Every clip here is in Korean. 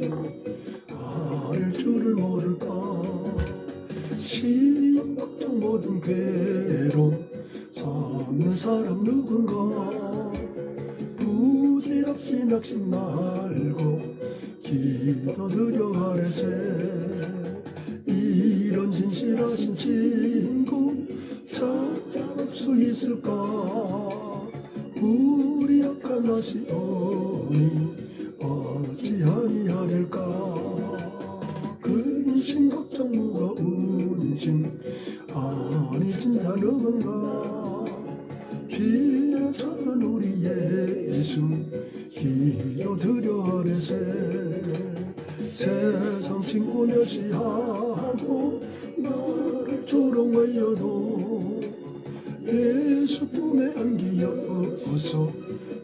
아릴 줄을 모를까. 걱정 모든 괴로움. 삼는 사람 누군가. 부질없이 낙심 말고 기도드려 아래세. 이런 진실하신 친구 찾아볼 수 있을까? 우리 약한 맛이 오니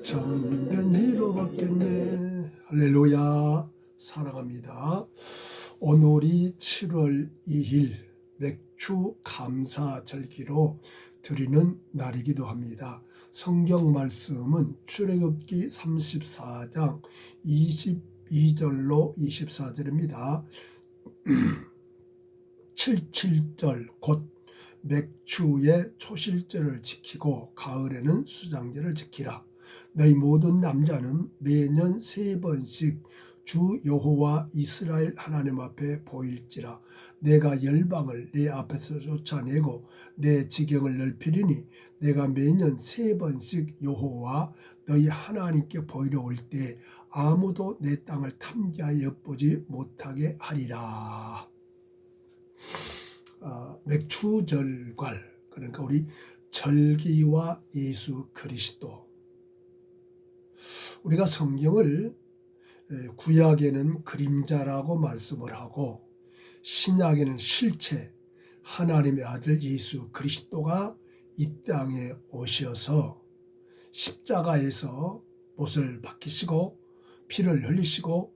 참된 잃어봤겠네 할렐루야 사랑합니다 오늘이 7월 2일 맥주 감사절기로 드리는 날이기도 합니다. 성경 말씀은 출애굽기 34장 22절로 24절입니다. 77절 곧 맥주의 초실절을 지키고 가을에는 수장절을 지키라. 너희 모든 남자는 매년 세 번씩 주 여호와 이스라엘 하나님 앞에 보일지라 내가 열방을 내 앞에서 쫓아내고 내 지경을 넓히리니 내가 매년 세 번씩 여호와 너희 하나님께 보이러 올 때 아무도 내 땅을 탐지하여 보지 못하게 하리라. 어, 맥추절괄 그러니까 우리 절기와 예수 그리스도 우리가 성경을 에, 구약에는 그림자라고 말씀을 하고 신약에는 실체 하나님의 아들 예수 그리스도가 이 땅에 오셔서 십자가에서 못을 박히시고 피를 흘리시고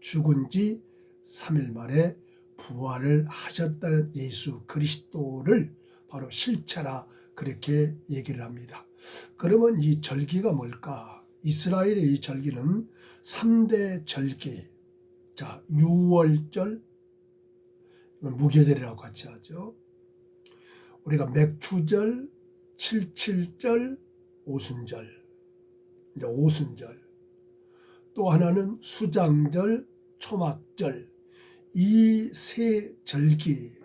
죽은 지 3일 만에 부활을 하셨다는 예수 그리스도를 바로 실체라 그렇게 얘기를 합니다. 그러면 이 절기가 뭘까? 이스라엘의 이 절기는 3대 절기. 자, 6월절, 이건 무교절이라고 같이 하죠. 우리가 맥추절, 77절, 오순절, 이제 오순절. 또 하나는 수장절, 초막절. 이 세 절기,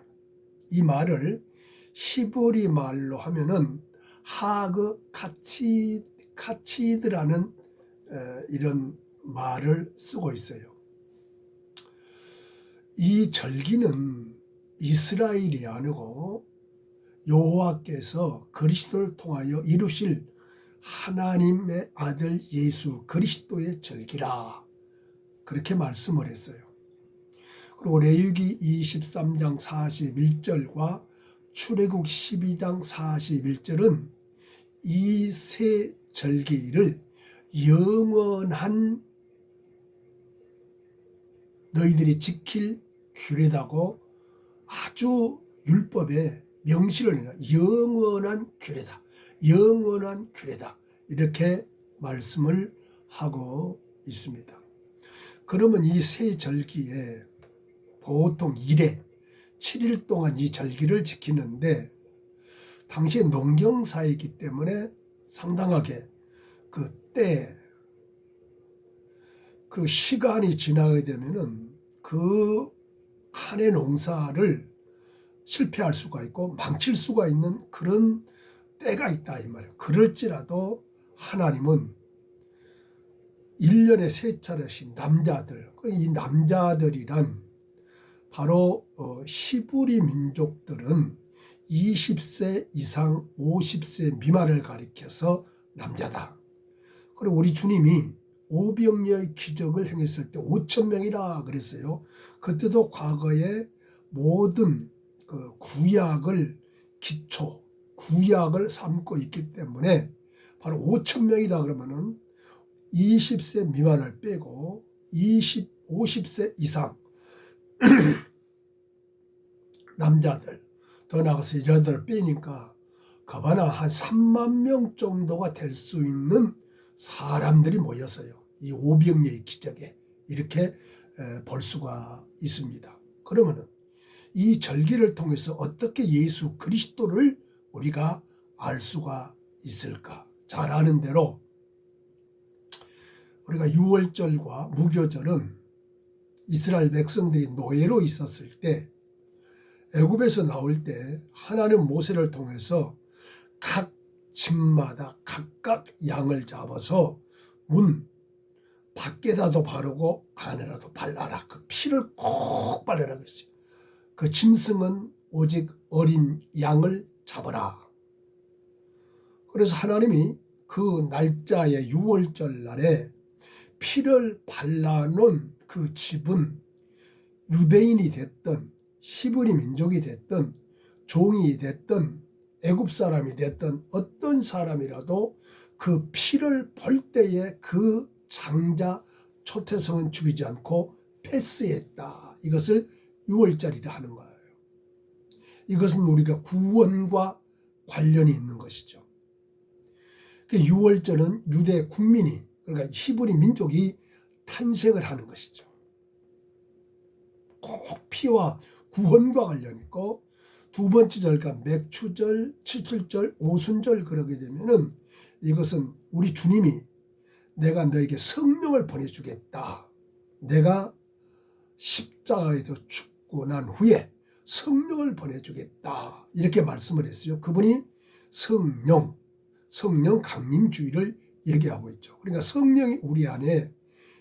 이 말을 히브리 말로 하면은 하그 카치 카치드라는 이런 말을 쓰고 있어요. 이 절기는 이스라엘이 아니고 여호와께서 그리스도를 통하여 이루실 하나님의 아들 예수 그리스도의 절기라 그렇게 말씀을 했어요. 그리고 레위기 23장 41절과 출애굽 12장 41절은 이 세 절기를 영원한 너희들이 지킬 규례다고 아주 율법에 명시를 해요. 영원한 규례다. 영원한 규례다. 이렇게 말씀을 하고 있습니다. 그러면 이 세 절기에 보통 1회 7일 동안 이 절기를 지키는데 당시에 농경사이기 때문에 상당하게 그 때, 그 시간이 지나게 되면은 그 한 해 농사를 실패할 수가 있고 망칠 수가 있는 그런 때가 있다 이 말이에요. 그럴지라도 하나님은 1년에 세 차례씩 남자들, 이 남자들이란 바로 어, 히브리 민족들은 20세 이상 50세 미만을 가리켜서 남자다. 그리고 우리 주님이 오병이어의 기적을 행했을 때 5천 명이라 그랬어요. 그때도 과거에 모든 그 구약을 기초 구약을 삼고 있기 때문에 바로 5천 명이다 그러면은 20세 미만을 빼고 20, 50세 이상 남자들 더 나가서 여자들 빼니까 그바나 한 3만 명 정도가 될 수 있는 사람들이 모였어요. 이 오병리의 기적에 이렇게 에, 볼 수가 있습니다. 그러면은 이 절기를 통해서 어떻게 예수 그리스도를 우리가 알 수가 있을까? 잘 아는 대로 우리가 유월절과 무교절은 이스라엘 백성들이 노예로 있었을 때 애굽에서 나올 때 하나님 모세를 통해서 각 집마다 각각 양을 잡아서 문 밖에다도 바르고 안에라도 발라라. 그 피를 꼭 바르라 그랬어요. 그 짐승은 오직 어린 양을 잡아라. 그래서 하나님이 그 날짜의 유월절 날에 피를 발라놓은 그 집은 유대인이 됐든 히브리 민족이 됐든 종이 됐든 애굽 사람이 됐든 어떤 사람이라도 그 피를 볼 때에 그 장자 초태성은 죽이지 않고 패스했다. 이것을 유월절이라 하는 거예요. 이것은 우리가 구원과 관련이 있는 것이죠. 그 유월절은 유대 국민이 그러니까 히브리 민족이 탄생을 하는 것이죠. 꼭 피와 구원과 관련 있고 두 번째 절과 맥추절, 칠칠절, 오순절 그러게 되면은 이것은 우리 주님이 내가 너에게 성령을 보내주겠다. 내가 십자가에서 죽고 난 후에 성령을 보내주겠다. 이렇게 말씀을 했어요. 그분이 성령, 성령 강림주의를 얘기하고 있죠. 그러니까 성령이 우리 안에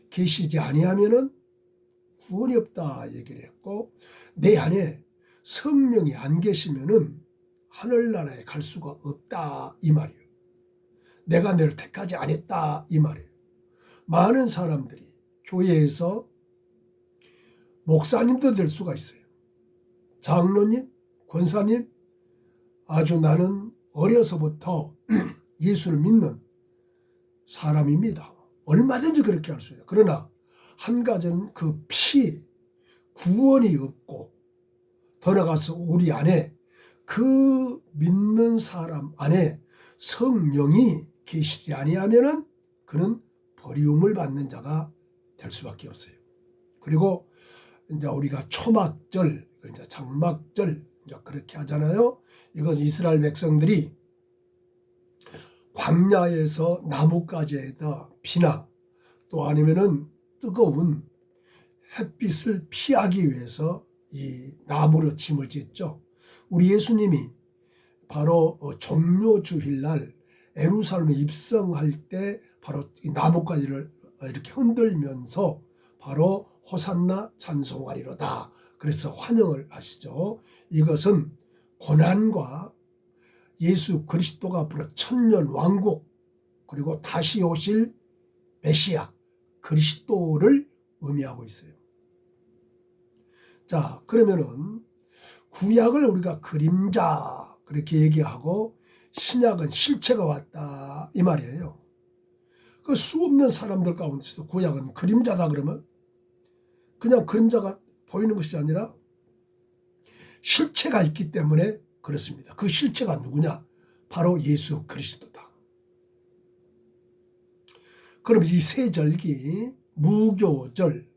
계시지 아니하면은 구원이 없다 얘기를 했고 내 안에 성령이 안 계시면은 하늘나라에 갈 수가 없다 이 말이에요. 내가 너를 택하지 않았다 이 말이에요. 많은 사람들이 교회에서 목사님도 될 수가 있어요. 장로님, 권사님, 아주 나는 어려서부터 예수를 믿는 사람입니다. 얼마든지 그렇게 할 수 있어요. 그러나 한 가지는 그 피, 구원이 없고 돌아가서 우리 안에 그 믿는 사람 안에 성령이 계시지 아니하면은 그는 버리움을 받는 자가 될 수밖에 없어요. 그리고 이제 우리가 초막절, 이제 장막절 이제 그렇게 하잖아요. 이것은 이스라엘 백성들이 광야에서 나뭇가지에다 비나 또 아니면은 뜨거운 햇빛을 피하기 위해서 이 나무로 짐을 짓죠. 우리 예수님이 바로 어, 종료 주일날 에루살렘에 입성할 때 바로 이 나뭇가지를 이렇게 흔들면서 바로 호산나 찬송하리로다. 그래서 환영을 하시죠. 이것은 고난과 예수 그리스도가 앞으로 천년 왕국 그리고 다시 오실 메시아 그리스도를 의미하고 있어요. 자, 그러면은 구약을 우리가 그림자 그렇게 얘기하고 신약은 실체가 왔다 이 말이에요. 그 수 없는 사람들 가운데서도 구약은 그림자다 그러면 그냥 그림자가 보이는 것이 아니라 실체가 있기 때문에 그렇습니다. 그 실체가 누구냐? 바로 예수 그리스도다. 그럼 이 세 절기 무교절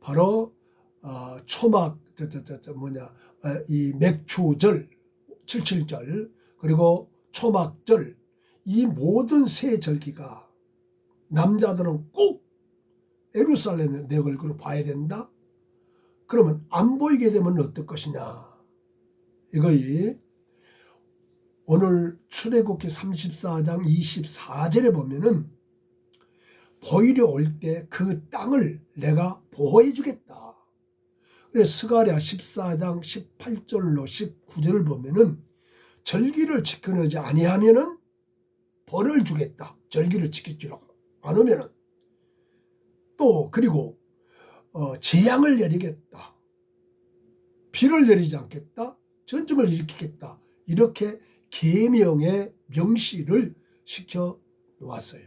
바로 어, 초막 저, 저, 저, 저 뭐냐 어, 이 맥추절 칠칠절 그리고 초막절 이 모든 세 절기가 남자들은 꼭 에루살렘에 내 얼굴을 봐야 된다. 그러면 안 보이게 되면 어떨 것이냐? 이거이 오늘 출애굽기 34장 24절에 보면은 보이려 올 때 그 땅을 내가 보호해 주겠다. 그래서 스가랴 14장 18절로 19절을 보면은 절기를 지켜내지 아니하면은 벌을 주겠다. 절기를 지키지라고 안 오면은 또 그리고 어, 재앙을 내리겠다. 비를 내리지 않겠다. 전쟁을 일으키겠다. 이렇게 계명의 명시를 시켜 놓았어요.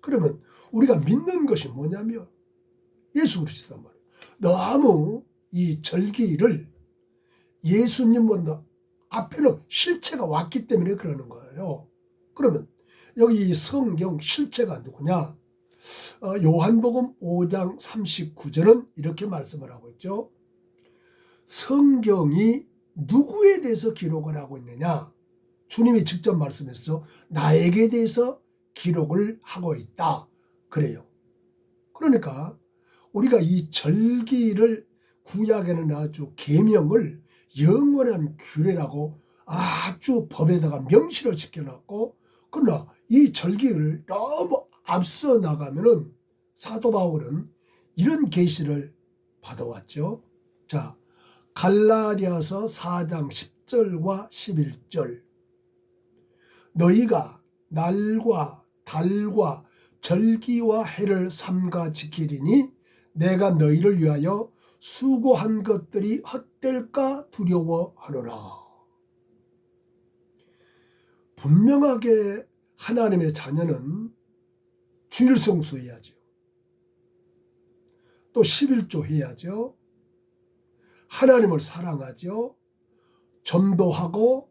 그러면 우리가 믿는 것이 뭐냐면 예수 그리스도란 말이에요. 너무 이 절기를 예수님보다 앞에는 실체가 왔기 때문에 그러는 거예요. 그러면 여기 성경 실체가 누구냐? 어, 요한복음 5장 39절은 이렇게 말씀을 하고 있죠. 성경이 누구에 대해서 기록을 하고 있느냐? 주님이 직접 말씀했어. 나에게 대해서 기록을 하고 있다. 그래요. 그러니까 우리가 이 절기를 구약에는 아주 계명을 영원한 규례라고 아주 법에다가 명시를 시켜놨고 그러나 이 절기를 너무 앞서 나가면은 사도 바울은 이런 계시를 받아왔죠. 자, 갈라디아서 4장 10절과 11절. 너희가 날과 달과 절기와 해를 삼가 지키리니 내가 너희를 위하여 수고한 것들이 헛될까 두려워하노라. 분명하게 하나님의 자녀는 주일 성수해야죠. 또 11조 해야죠. 하나님을 사랑하죠. 전도하고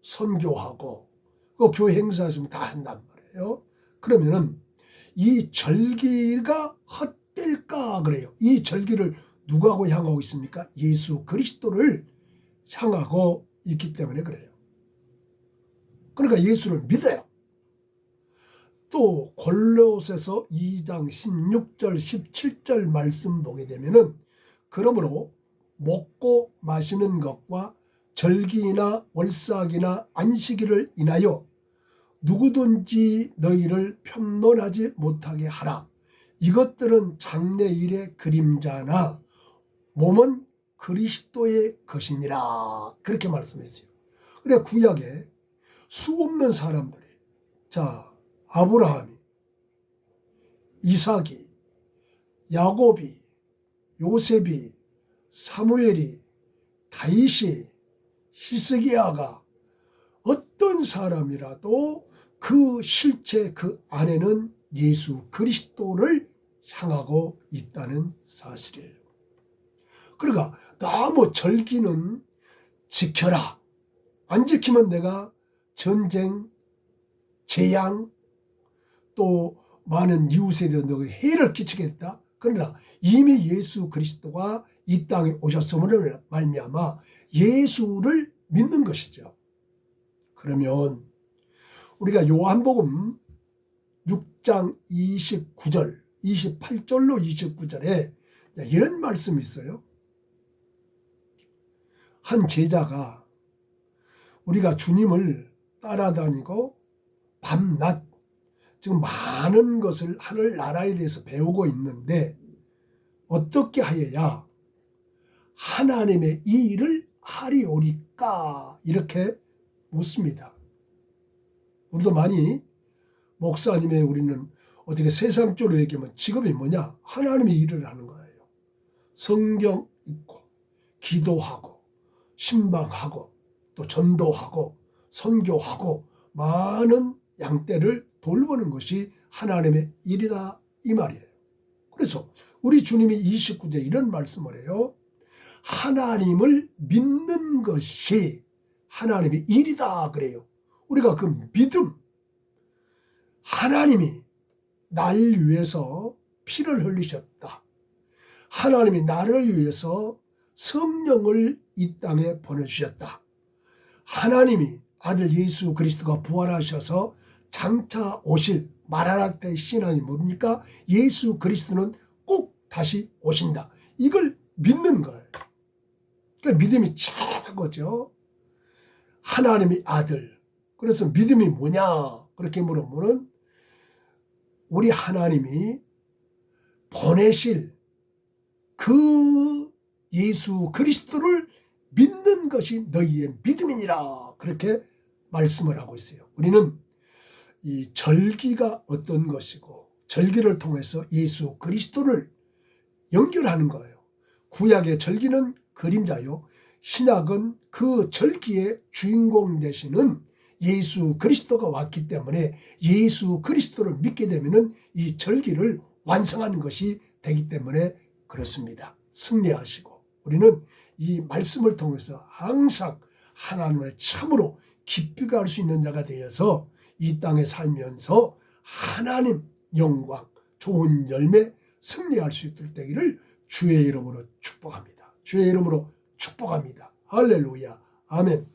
선교하고 그 교회 행사하시면 다 한단 말이에요. 그러면은 이 절기가 헛될까 그래요. 이 절기를 누구하고 향하고 있습니까? 예수 그리스도를 향하고 있기 때문에 그래요. 그러니까 예수를 믿어요. 또 골로새서 2장 16절 17절 말씀 보게 되면은 그러므로 먹고 마시는 것과 절기나 월삭이나 안식일을 인하여 누구든지 너희를 편론하지 못하게 하라. 이것들은 장래일의 그림자나 몸은 그리스도의 것이니라. 그렇게 말씀했어요. 그래 구약에 수 없는 사람들이 자 아브라함이 이삭이 야곱이 요셉이 사무엘이 다윗이 히스기야가 어떤 사람이라도 그 실체 그 안에는 예수 그리스도를 향하고 있다는 사실이에요. 그러니까 너무 절기는 지켜라. 안 지키면 내가 전쟁, 재앙, 또 많은 이웃에 대한 너가 해를 끼치겠다. 그러나 이미 예수 그리스도가 이 땅에 오셨음을 말미암아 예수를 믿는 것이죠. 그러면 우리가 요한복음 6장 29절, 28절로 29절에 이런 말씀이 있어요. 한 제자가 우리가 주님을 따라다니고 밤낮 지금 많은 것을 하늘 나라에 대해서 배우고 있는데 어떻게 하여야 하나님의 이 일을 하리오리까 이렇게 묻습니다. 우리도 많이 목사님의 우리는 어떻게 세상적으로 얘기하면 직업이 뭐냐? 하나님의 일을 하는 거예요. 성경 읽고 기도하고 신방하고 또 전도하고 선교하고 많은 양떼를 돌보는 것이 하나님의 일이다 이 말이에요. 그래서 우리 주님이 29절 이런 말씀을 해요. 하나님을 믿는 것이 하나님의 일이다 그래요. 우리가 그 믿음 하나님이 날 위해서 피를 흘리셨다. 하나님이 나를 위해서 성령을 이 땅에 보내주셨다. 하나님이 아들 예수 그리스도가 부활하셔서 장차 오실 마라나 때 신앙이 뭡니까? 예수 그리스도는 꼭 다시 오신다. 이걸 믿는 거예요. 그러니까 믿음이 최고죠. 하나님의 아들. 그래서 믿음이 뭐냐? 그렇게 물어보면 우리 하나님이 보내실 그 예수 그리스도를 믿는 것이 너희의 믿음이니라. 그렇게 말씀을 하고 있어요. 우리는 이 절기가 어떤 것이고 절기를 통해서 예수 그리스도를 연결하는 거예요. 구약의 절기는 그림자요. 신약은 그 절기의 주인공 되시는 예수 그리스도가 왔기 때문에 예수 그리스도를 믿게 되면은 이 절기를 완성하는 것이 되기 때문에 그렇습니다. 승리하시고 우리는 이 말씀을 통해서 항상 하나님을 참으로 기쁘게 할 수 있는 자가 되어서 이 땅에 살면서 하나님 영광, 좋은 열매 승리할 수 있도록 되기를 주의 이름으로 축복합니다. 주의 이름으로 축복합니다. 할렐루야. 아멘.